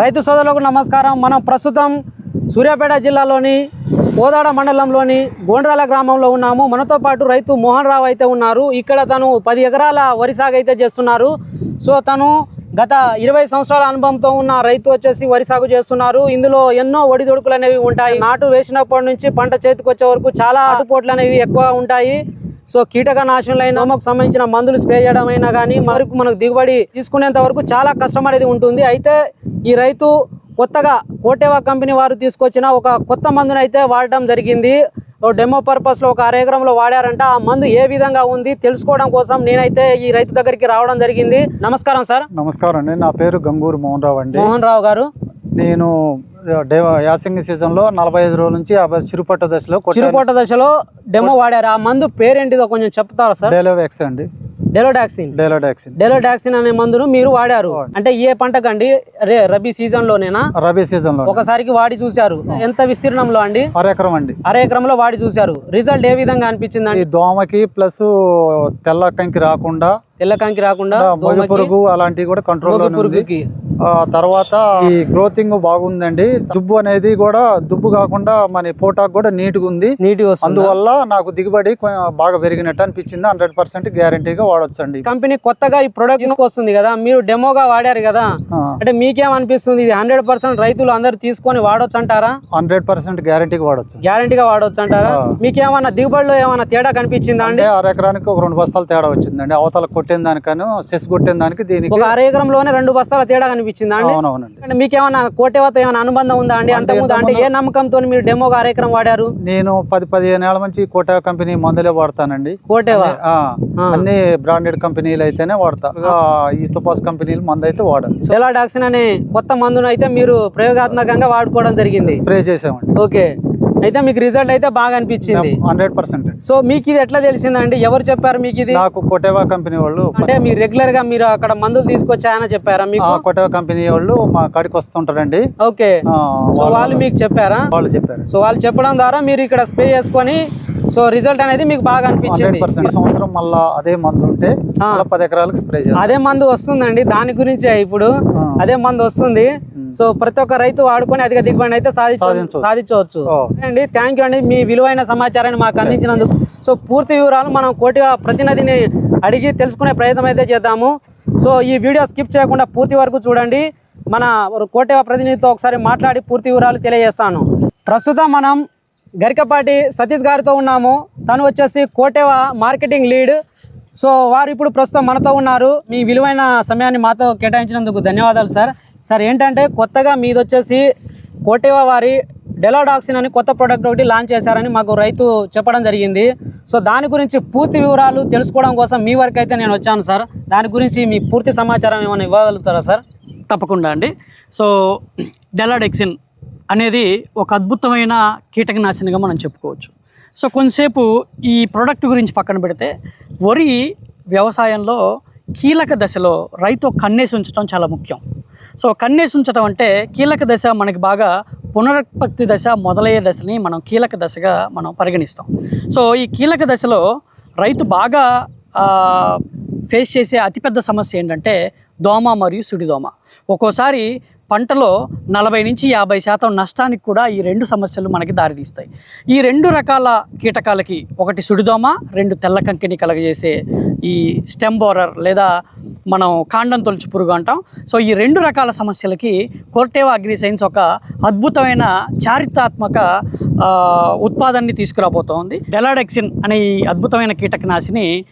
రైతు సోదరులకు నమస్కారం. మనం ప్రస్తుతం సూర్యాపేట జిల్లాలోని కోదాడ మండలంలోని గోండ్రాల గ్రామంలో ఉన్నాము. మనతో పాటు రైతు మోహన్ రావు అయితే ఉన్నారు. ఇక్కడ తను పది ఎకరాల వరి సాగు అయితే చేస్తున్నారు. సో తను గత ఇరవై సంవత్సరాల అనుభవంతో ఉన్న రైతు వచ్చేసి వరి సాగు చేస్తున్నారు. ఇందులో ఎన్నో ఒడిదొడుకులు అనేవి ఉంటాయి. నాటు వేసినప్పటి నుంచి పంట చేతికి వచ్చే వరకు చాలా అటుపోట్లు అనేవి ఎక్కువ ఉంటాయి. సో కీటక నాశనలైన నోమకు సంబంధించిన మందులు స్ప్రే చేయడం అయినా కానీ మరకు మనకు దిగుబడి తీసుకునేంత వరకు చాలా కష్టం అనేది ఉంటుంది. అయితే ఈ రైతు కొత్తగా కోటేవా కంపెనీ వారు తీసుకొచ్చిన ఒక కొత్త మందును అయితే వాడడం జరిగింది. ఓ డెమో పర్పస్లో ఒక అర ఎకరంలో వాడారంట. ఆ మందు ఏ విధంగా ఉంది తెలుసుకోవడం కోసం నేనైతే ఈ రైతు దగ్గరికి రావడం జరిగింది. నమస్కారం సార్. నమస్కారం అండి. నా పేరు గంగూరు మోహన్ రావు అండి. మోహన్ రావు గారు. నేను యాసింగి సీజన్లో నలభై ఐదు రోజుల నుంచి చిరుపట్ట దశలో చిరుపోట దశలో డెమో వాడారు? ఆ మందు పేరేంటిదో కొంచెం చెప్తారా సార్? డేలోవాక్స్ అండి. డెలోడాక్సిన్. డేలోడాక్సిన్. డెలోడాక్సిన్ అనే మందును మీరు వాడారు. అంటే ఏ పంటకండి? రే రబీ సీజన్ లోనేనా రబీ సీజన్లో ఒకసారికి వాడి చూశారు. ఎంత విస్తీర్ణంలో అండి? అర ఎకరం అండి. అర ఎకరంలో వాడి చూశారు. రిజల్ట్ ఏ విధంగా అనిపించింది అండి దోమకి ప్లస్ తెల్ల కంకి రాకుండా తెల్ల కంకి రాకుండా పురుగు అలాంటివి కూడా కంట్రోల్ రోగి పురుగుకి తర్వాత ఈ గ్రోతింగ్ బాగుందండి. దుబ్బు అనేది కూడా దుబ్బు కాకుండా మన పోటాకు కూడా నీట్గా ఉంది. నీటి వస్తుంది? అందువల్ల నాకు దిగుబడి బాగా పెరిగినట్టు అనిపించింది. హండ్రెడ్ పర్సెంట్ గ్యారంటీగా వాడొచ్చండి. కంపెనీ కొత్తగా ఈ ప్రొడక్ట్ తీసుకొస్తుంది కదా మీరు డెమోగా వాడారు కదా. అంటే మీకేమనిపిస్తుంది? ఇది హండ్రెడ్ పర్సెంట్ రైతులు అందరు తీసుకొని వాడొచ్చు అంటారా హండ్రెడ్ పర్సెంట్ గ్యారంటీగా వాడొచ్చు. గ్యారంటీగా వాడొచ్చు అంటారా. మీకేమన్నా దిగుబడిలో ఏమైనా తేడా కనిపించిందా అండి? అర ఎకరానికి ఒక రెండు బస్తాలు తేడా వచ్చిందండి. అవతల కొట్టిన దానికను సెస్ కొట్టిన దానికి దీనికి ఒక అర ఎకరంలోనే రెండు బస్తాల తేడా కనిపించిందా. అండి? అవునవునండి. అంటే మీకేమన్నా కోటేవతో ఏమైనా అనుబంధం ఉందా అండి? అంటే అంతకుముందు అంటే ఏ నమ్మకంతో మీరు డెమోగా అర ఎకరం వాడారు? నేను పది పదిహేను ఏళ్ళ నుంచి కోటా కంపెనీ మందులే వాడతానండి. కోటేవా. అన్ని బ్రాండెడ్ కంపెనీలు అయితేనే వాడతా. ఈ తుపాస్ కంపెనీలు మందు అయితే వాడను. సెలాడాక్సిన్ అనే కొత్త మందును అయితే మీరు ప్రయోగాత్మకంగా వాడుకోవడం జరిగింది. స్ప్రే చేసామండి. ఓకే. అయితే మీకు రిజల్ట్ అయితే బాగా అనిపించింది. హండ్రెడ్ పర్సెంట్ సో మీకు ఇది ఎట్లా తెలిసిందండి? ఎవరు చెప్పారు మీకు ఇది? నాకు కోటేవా కంపెనీ వాళ్ళు అంటే మీరు రెగ్యులర్గా మీరు అక్కడ మందులు తీసుకొచ్చాయని చెప్పారా మీకు? కోటేవా కంపెనీ వాళ్ళు మా కాడికి వస్తుంటారండి. ఓకే. సో వాళ్ళు మీకు చెప్పారా? వాళ్ళు చెప్పారు. సో వాళ్ళు చెప్పడం ద్వారా మీరు ఇక్కడ స్ప్రే చేసుకొని సో రిజల్ట్ అనేది మీకు బాగా అనిపించింది. సంవత్సరం మళ్ళా అదే మందు ఉంటే పది ఎకరాలకు స్ప్రే అదే మందు వస్తుందండి దాని గురించే ఇప్పుడు. అదే మందు వస్తుంది. సో ప్రతి ఒక్క రైతు వాడుకొని అధిక దిగుబడి అయితే సాధించ సాధించవచ్చు. అండి థ్యాంక్ యూ అండి. మీ విలువైన సమాచారాన్ని మాకు అందించినందుకు. సో పూర్తి వివరాలు మనం కోటిగా ప్రతినిధిని అడిగి తెలుసుకునే ప్రయత్నం అయితే చేద్దాము. సో ఈ వీడియో స్కిప్ చేయకుండా పూర్తి వరకు చూడండి. మన కోటేవ ప్రతినిధితో ఒకసారి మాట్లాడి పూర్తి వివరాలు తెలియజేస్తాను. ప్రస్తుతం మనం గరికపాటి సతీష్ గారితో ఉన్నాము. తను వచ్చేసి కోటేవ మార్కెటింగ్ లీడ్. సో వారు ఇప్పుడు ప్రస్తుతం మనతో ఉన్నారు. మీ విలువైన సమయాన్ని మాతో కేటాయించినందుకు ధన్యవాదాలు సార్. సార్ ఏంటంటే కొత్తగా మీది వచ్చేసి కోటేవా వారి డెలోడాక్సిన్ అని కొత్త ప్రోడక్ట్ ఒకటి లాంచ్ చేశారని మాకు రైతు చెప్పడం జరిగింది. సో దాని గురించి పూర్తి వివరాలు తెలుసుకోవడం కోసం మీ వరకు అయితే నేను వచ్చాను సార్. దాని గురించి మీ పూర్తి సమాచారం ఏమైనా ఇవ్వగలుగుతారా సార్? తప్పకుండా అండి. సో డెలాడెక్సిన్ అనేది ఒక అద్భుతమైన కీటకనాశినిగా మనం చెప్పుకోవచ్చు. సో కొంతసేపు ఈ ప్రోడక్ట్ గురించి పక్కన పెడితే వరి వ్యవసాయంలో కీలక దశలో రైతు కన్నేసి ఉంచడం చాలా ముఖ్యం. సో కన్నేసి ఉంచడం అంటే కీలక దశ మనకి బాగా పునరుత్పత్తి దశ మొదలయ్యే దశని మనం కీలక దశగా మనం పరిగణిస్తాం. సో ఈ కీలక దశలో రైతు బాగా ఫేస్ చేసే అతిపెద్ద సమస్య ఏంటంటే దోమ మరియు సుడిదోమ. ఒక్కోసారి పంటలో నలభై నుంచి యాభై శాతం నష్టానికి కూడా ఈ రెండు సమస్యలు మనకి దారితీస్తాయి. ఈ రెండు రకాల కీటకాలకి ఒకటి సుడిదోమ రెండు తెల్ల కంకిని కలగజేసే ఈ స్టెమ్ బోరర్ లేదా మనం కాండం తొలుచు పురుగు అంటాం. సో ఈ రెండు రకాల సమస్యలకి కోర్టేవా అగ్రి సైన్స్ ఒక అద్భుతమైన చారిత్రాత్మక ఆ, ఉత్పాదన్ని తీసుకురాబోతోంది. డెలాడెక్సిన్ అనే ఈ అద్భుతమైన కీటకనాశిని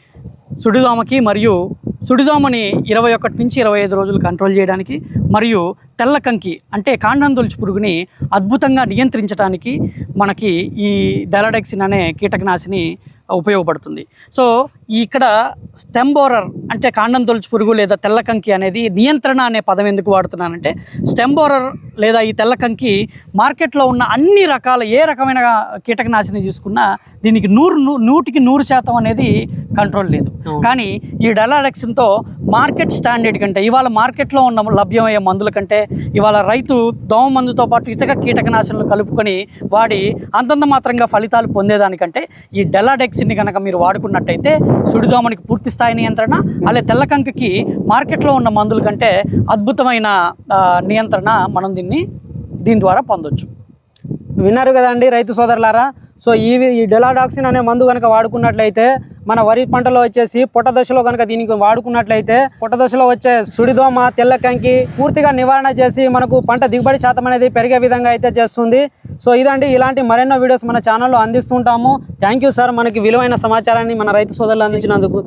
సుడిదోమకి మరియు సుడిదోమని ఇరవై ఒకటి నుంచి ఇరవై ఐదు రోజులు కంట్రోల్ చేయడానికి మరియు తెల్ల కంకి అంటే కాండం తొలుచు పురుగుని అద్భుతంగా నియంత్రించడానికి మనకి ఈ డెలడెక్సిన్ అనే కీటకనాశిని ఉపయోగపడుతుంది సో ఇక్కడ స్టెంబోరర్ అంటే కాండం తొలుచు పురుగు లేదా తెల్ల కంకి అనేది నియంత్రణ అనే పదం ఎందుకు వాడుతున్నానంటే స్టెంబోరర్ లేదా ఈ తెల్ల కంకి మార్కెట్లో ఉన్న అన్ని రకాల ఏ రకమైన కీటకనాశిని తీసుకున్నా దీనికి నూరు నూటికి నూరు శాతం అనేది కంట్రోల్ లేదు. కానీ ఈ డెలాడెక్సిన్తో మార్కెట్ స్టాండర్డ్ కంటే ఇవాళ మార్కెట్లో ఉన్న లభ్యమయ్యే మందుల కంటే ఇవాళ రైతు దోమ మందుతో పాటు ఇతర కీటకనాశనలు కలుపుకొని వాడి అంతంత మాత్రంగా ఫలితాలు పొందేదానికంటే ఈ డెలాడెక్సిన్ వ్యాక్సిన్ని కనుక మీరు వాడుకున్నట్టయితే సుడిదోమనికి పూర్తి స్థాయి నియంత్రణ అలాగే తెల్లకంకకి మార్కెట్లో ఉన్న మందుల కంటే అద్భుతమైన నియంత్రణ మనం దీన్ని దీని ద్వారా పొందొచ్చు. విన్నారు కదండి రైతు సోదరులారా? సో ఈ ఈ డెలాడాక్సిన్ అనే మందు కనుక వాడుకున్నట్లయితే మన వరి పంటలో వచ్చేసి పొట్ట దశలో కనుక దీనికి వాడుకున్నట్లయితే పొట్ట దశలో వచ్చే సుడిదోమ తెల్ల కంకి పూర్తిగా నివారణ చేసి మనకు పంట దిగుబడి శాతం అనేది పెరిగే విధంగా అయితే చేస్తుంది. సో ఇదండి ఇలాంటి మరెన్నో వీడియోస్ మన ఛానల్లో అందిస్తుంటాము. Thank you sir. మనకి విలువైన సమాచారాన్ని మన రైతు సోదరులు అందించినందుకు.